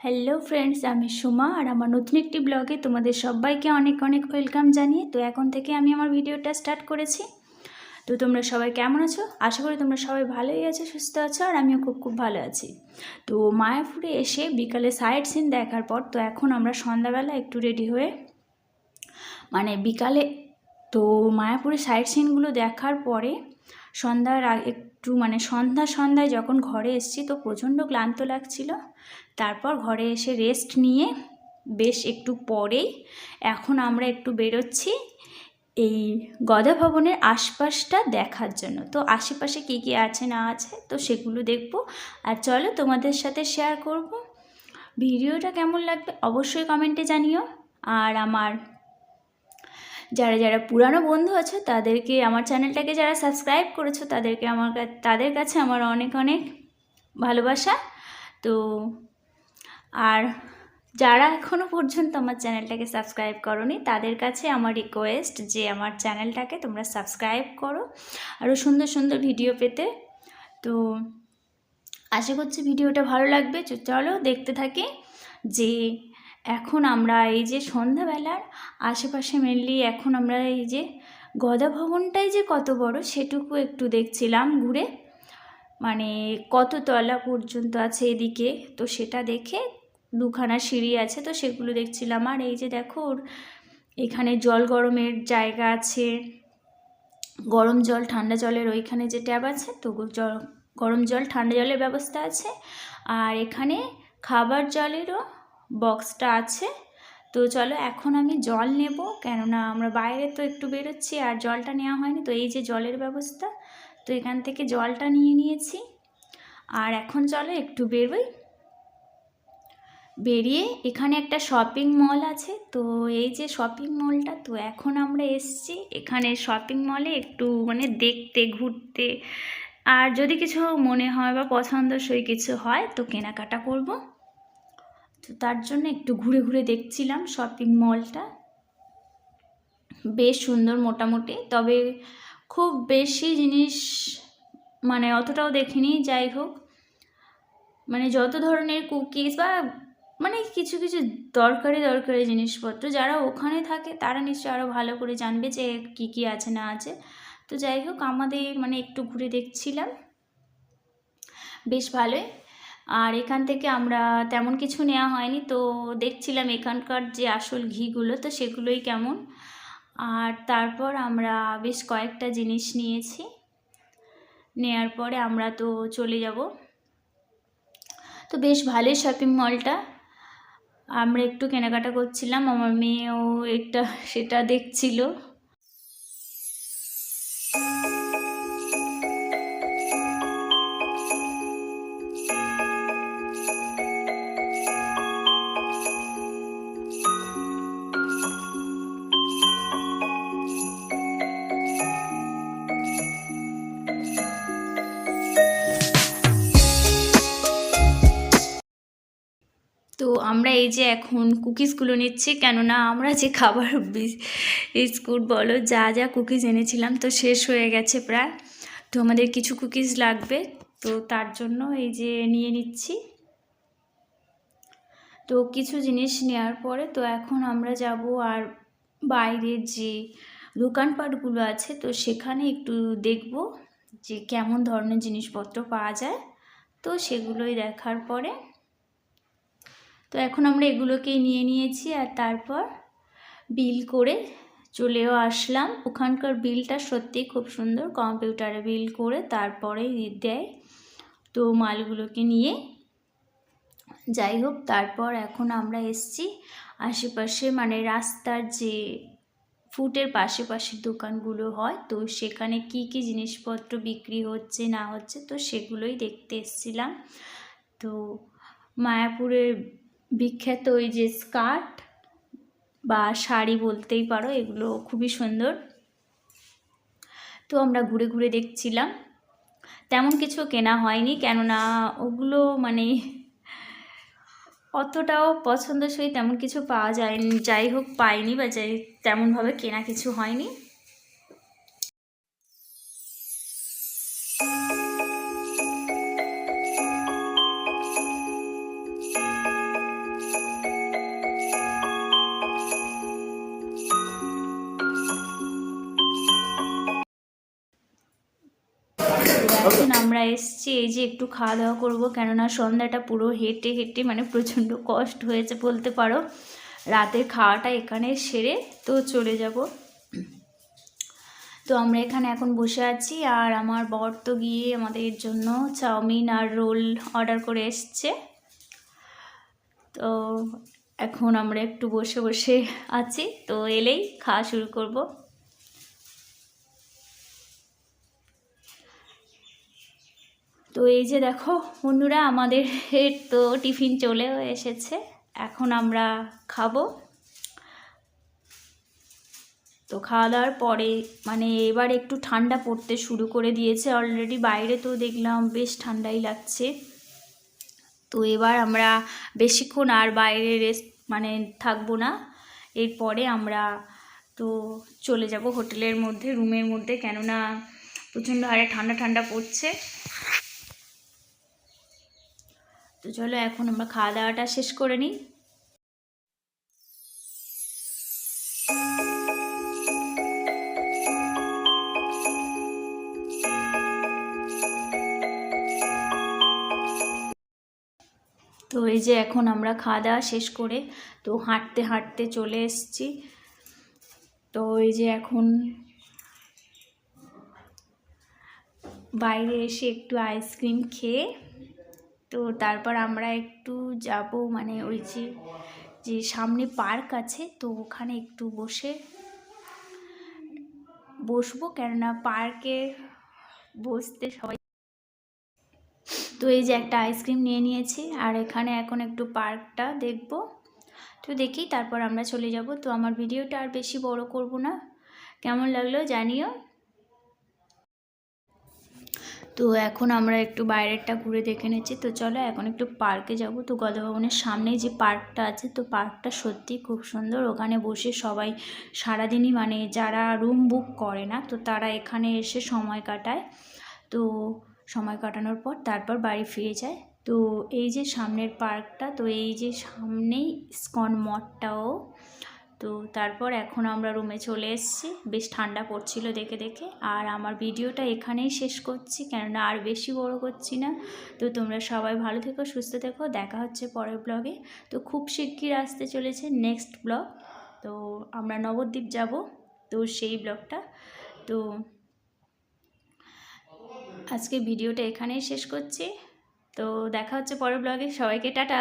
Hello friends আমি সুমা আর আমার নতুন একটি ব্লগে তোমাদের সবাইকে অনেক অনেক ওয়েলকাম জানিয়ে তো এখন থেকে আমি আমার ভিডিওটা স্টার্ট করেছি। তো তোমরা সবাই কেমন আছো? আশা করি তোমরা সবাই ভালোই আছো, সুস্থ আছো আর আমিও খুব খুব ভালো আছি। তো মায়াপুরে এসে বিকালে সাইড সিন দেখার পর তো এখন আমরা সন্ধ্যাবেলা একটু রেডি হয়ে মানে বিকালে তো মায়াপুরে সাইড সিনগুলো দেখার পরে সন্ধ্যার একটু মানে সন্ধ্যা সন্ধ্যায় যখন ঘরে এসেছি তো প্রচণ্ড ক্লান্ত লাগছিল। তারপর ঘরে এসে রেস্ট নিয়ে বেশ একটু পরেই এখন আমরা একটু বেরোচ্ছি এই গদা ভবনের আশপাশটা দেখার জন্য। তো আশেপাশে কী কী আছে না আছে তো সেগুলো দেখব। আর চলো তোমাদের সাথে শেয়ার করব। ভিডিওটা কেমন লাগবে অবশ্যই কমেন্টে জানিও। আর আমার যারা যারা পুরানো বন্ধু আছো, তাদেরকে আমার চ্যানেলটাকে যারা সাবস্ক্রাইব করেছ, তাদেরকে আমার তাদের কাছে আমার অনেক অনেক ভালোবাসা। তো, আর যারা এখনও পর্যন্ত আমার চ্যানেলটাকে সাবস্ক্রাইব করনি, তাদের কাছে আমার রিকোয়েস্ট যে আমার চ্যানেলটাকে তোমরা সাবস্ক্রাইব করো। আরও সুন্দর সুন্দর ভিডিও পেতে। তো, আশা করছি ভিডিওটা ভালো লাগবে। চলো দেখতে থাকি যে এখন আমরা এই যে সন্ধ্যাবেলার আশেপাশে মেনলি এখন আমরা এই যে গদা ভবনটাই যে কত বড় সেটুকু একটু দেখছিলাম ঘুরে। মানে কত তলা পর্যন্ত আছে এদিকে, তো সেটা দেখে দুখানা সিঁড়ি আছে, তো সেগুলো দেখছিলাম। আর এই যে দেখো এখানে জল গরমের জায়গা আছে, গরম জল ঠান্ডা জলের ওইখানে যে ট্যাব আছে, তো জল গরম জল ঠান্ডা জলের ব্যবস্থা আছে। আর এখানে খাবার জলেরও বক্সটা আছে। তো চলো এখন আমি জল নেব, কেননা আমরা বাইরে তো একটু বেরোচ্ছি আর জলটা নেওয়া হয়নি। তো এই যে জলের ব্যবস্থা, তো এখান থেকে জলটা নিয়ে নিয়েছি। আর এখন চলো একটু বেরোই। বেরিয়ে এখানে একটা শপিং মল আছে। তো এই যে শপিং মলটা তো এখন আমরা এসছি এখানে শপিং মলে একটু মানে দেখতে, ঘুরতে। আর যদি কিছু মনে হয় বা পছন্দসই কিছু হয়, তো কেনাকাটা করব। তো তার জন্য একটু ঘুরে ঘুরে দেখছিলাম শপিং মলটা বেশ সুন্দর মোটামুটি, তবে খুব বেশি জিনিস মানে অতটাও দেখিনি, যাই হোক। মানে যত ধরনের কুকিজ বা মানে কিছু কিছু দরকারি দরকারি জিনিসপত্র যারা ওখানে থাকে তারা নিশ্চয়ই আরও ভালো করে জানবে যে কী কী আছে না আছে। তো যাই হোক, আমাদের মানে একটু ঘুরে দেখছিলাম। বেশ ভালোই। আর এখান থেকে আমরা তেমন কিছু নেওয়া হয়নি। তো দেখছিলাম এখানকার যে আসল ঘিগুলো, তো সেগুলোই কেমন। আর তারপর আমরা বেশ কয়েকটা জিনিস নিয়েছি। নেয়ার পরে আমরা তো চলে যাব। তো বেশ ভালোই শপিং মলটা আমরা একটু কেনাকাটা করছিলাম, আমার মেয়েও একটা, সেটা দেখছিল। এই যে এখন কুকিজগুলো নিচ্ছি, কেননা আমরা যে খাবার বিস- বিস্কুট বলো, যা যা কুকিজ এনেছিলাম তো শেষ হয়ে গেছে প্রায়। তো আমাদের কিছু কুকিজ লাগবে, তো তার জন্য এই যে নিয়ে নিচ্ছি। তো কিছু জিনিস নেওয়ার পরে তো এখন আমরা যাব আর বাইরের যে দোকানপাটগুলো আছে, তো সেখানে একটু দেখব যে কেমন ধরনের জিনিসপত্র পাওয়া যায়। তো সেগুলোই দেখার পরে তো এখন আমরা এগুলোকেই নিয়ে নিয়েছি আর তারপর বিল করে চলেও আসলাম। ওখানকার বিলটা সত্যিই খুব সুন্দর, কম্পিউটারে বিল করে তারপরে দেয়। তো মালগুলোকে নিয়ে যাই হোক, তারপর এখন আমরা এসছি আশেপাশে মানে রাস্তার যে ফুটের পাশে পাশে দোকানগুলো হয়, তো সেখানে কি কি জিনিসপত্র বিক্রি হচ্ছে, না হচ্ছে, তো সেগুলোই দেখতে এসছিলাম। তো মায়াপুরের বিখ্যাত ওই যে স্কার্ট বা শাড়ি বলতেই পারো, এগুলো খুবই সুন্দর। তো আমরা ঘুরে ঘুরে দেখছিলাম। তেমন কিছু কেনা হয়নি, কেননা ওগুলো মানে অতটাও পছন্দসই তেমন কিছু পাওয়া যায়নি যাই হোক পাইনি বা যাই তেমনভাবে কেনা কিছু হয়নি। আমরা এসছি, এই যে একটু খাওয়া দাওয়া করব। কেননা সন্ধ্যাটা পুরো হেঁটে হেঁটে মানে প্রচণ্ড কষ্ট হয়েছে বলতে পারো। রাতের খাওয়াটা এখানে সেরে তো চলে যাব। তো আমরা এখানে এখন বসে আছি আর আমার বর তো গিয়ে আমাদের জন্য চাউমিন আর রোল অর্ডার করে এসছে। তো এখন আমরা একটু বসে বসে আছি। তো এলেই খাওয়া শুরু করব। তো এই যে দেখো, বন্ধুরা, আমাদের তো টিফিন চলেও এসেছে। এখন আমরা খাব। তো খাওয়া দাওয়ার পরে মানে এবার একটু ঠান্ডা পড়তে শুরু করে দিয়েছে অলরেডি বাইরে তো দেখলাম বেশ ঠান্ডাই লাগছে। তো এবার আমরা বেশিক্ষণ আর বাইরে রেস্ট মানে থাকব না। এরপরে আমরা তো চলে যাব হোটেলের মধ্যে, রুমের মধ্যে। কেননা প্রচণ্ড হারে ঠান্ডা ঠান্ডা পড়ছে। তো চলো এখন আমরা খাওয়া দাওয়াটা শেষ করে নিই। তো এই যে এখন আমরা খাওয়া দাওয়া শেষ করে তো হাঁটতে হাঁটতে চলে এসেছি। তো এই যে এখন বাইরে এসে একটু আইসক্রিম খেয়ে তো তারপর আমরা একটু যাব মানে ওই যে যে সামনে পার্ক আছে, তো ওখানে একটু বসে বসবো। কেননা পার্কে বসতে সবাই তো এই যে একটা আইসক্রিম নিয়ে নিয়েছি, আর এখানে এখন একটু পার্কটা দেখব। তো দেখি তারপর আমরা চলে যাব। তো আমার ভিডিওটা আর বেশি বড় করব না। কেমন লাগল জানিও। তো এখন আমরা একটু বাইরেরটা ঘুরে দেখে নিচ্ছি। তো চলো এখন একটু পার্কে যাব। তো গদভবনের সামনেই যে পার্কটা আছে, তো পার্কটা সত্যি খুব সুন্দর। ওখানে বসে সবাই সারাদিনই মানে যারা রুম বুক করে না, তো তারা এখানে এসে সময় কাটায়। তো সময় কাটানোর পর তারপর বাড়ি ফিরে যায়। তো এই যে সামনের পার্কটা তো এই যে সামনেই স্কন মঠটাও তো তারপর এখন আমরা রুমে চলে এসেছি। বেশ ঠান্ডা পড়ছিল দেখে দেখে। আর আমার ভিডিওটা এখানেই শেষ করছি, কেননা আর বেশি বড় করছি না। তো তোমরা সবাই ভালো থেকো, সুস্থ থেকো। দেখা হচ্ছে পরের ব্লগে তো খুব শিগগির আসতে চলেছে নেক্সট ব্লগ তো আমরা নবদ্বীপ যাব, তো সেই ব্লগটা তো আজকে ভিডিওটা এখানেই শেষ করছি। তো দেখা হচ্ছে পরের ব্লগে সবাইকে টাটা।